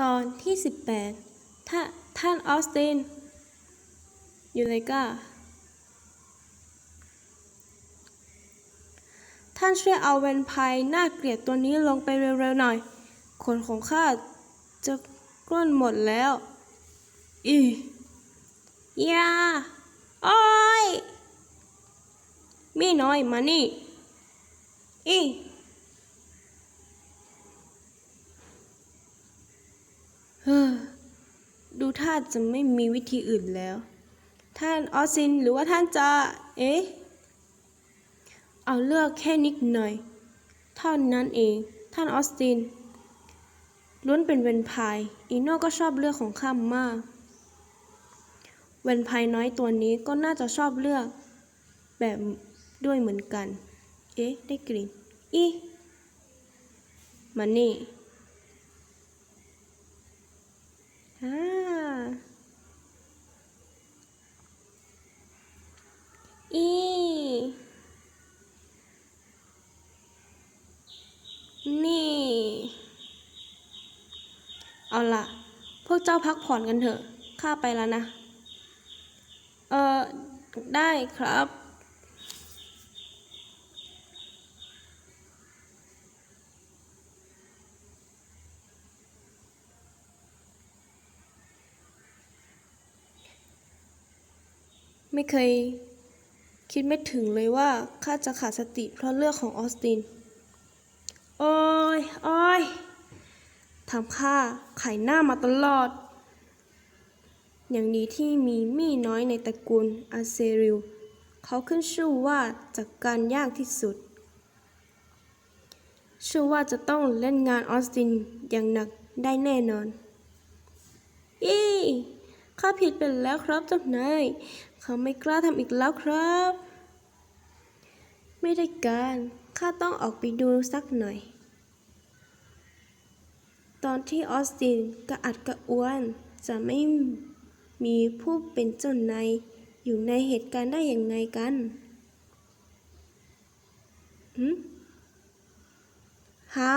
ตอนที่ 18ถ้าท่านออสตินยูเลกาท่านช่วยเอาแวนไพน่าเกลียดตัวนี้ลงไปเร็วๆหน่อย ขนของข้าจะกล้นหมดแล้ว อียาโอ้ยมีน้อยมานี่ อี เฮ้อดูท่าจะไม่มีวิธีอื่นแล้ว ท่านออสซินหรือว่าท่านจะ เอ๊ะ เอาเลือกแค่นิดหน่อย เท่านั้นเอง ท่านออสติน ล้วนเป็นเวนพายอีโน่ก็ชอบเลือกของข้ามมาก เวนพายน้อยตัวนี้ก็น่าจะชอบเลือก แบบด้วยเหมือนกัน เอ๊ะ ได้กลิ่น อี มานี่ อ่า อีนี่ เอาล่ะ พวกเจ้าพักผ่อนกันเถอะ ข้าไปแล้วนะ เออได้ครับ ไม่เคย คิดไม่ถึงเลยว่าข้าจะขาดสติเพราะเลือกของออสติน โอ้ยโอ้ยทำข้าไข่หน้ามาตลอด อย่างนี้ที่มีมี่น้อยในตระกูลอาเซริล เขาขึ้นชื่อว่าจากการยากที่สุด ชื่อว่าจะต้องเล่นงานออสตินอย่างหนักได้แน่นอน อี ข้าผิดไปแล้วครับเจ้านายเขาไม่กล้าทำอีกแล้วครับ ไม่ได้การข้าต้องออกไปดูสักหน่อย ตอนที่ออสตินกระอัดกระอ้วน จะไม่มีผู้เป็นเจ้านายอยู่ในเหตุการณ์ได้อย่างไงกันหืมหา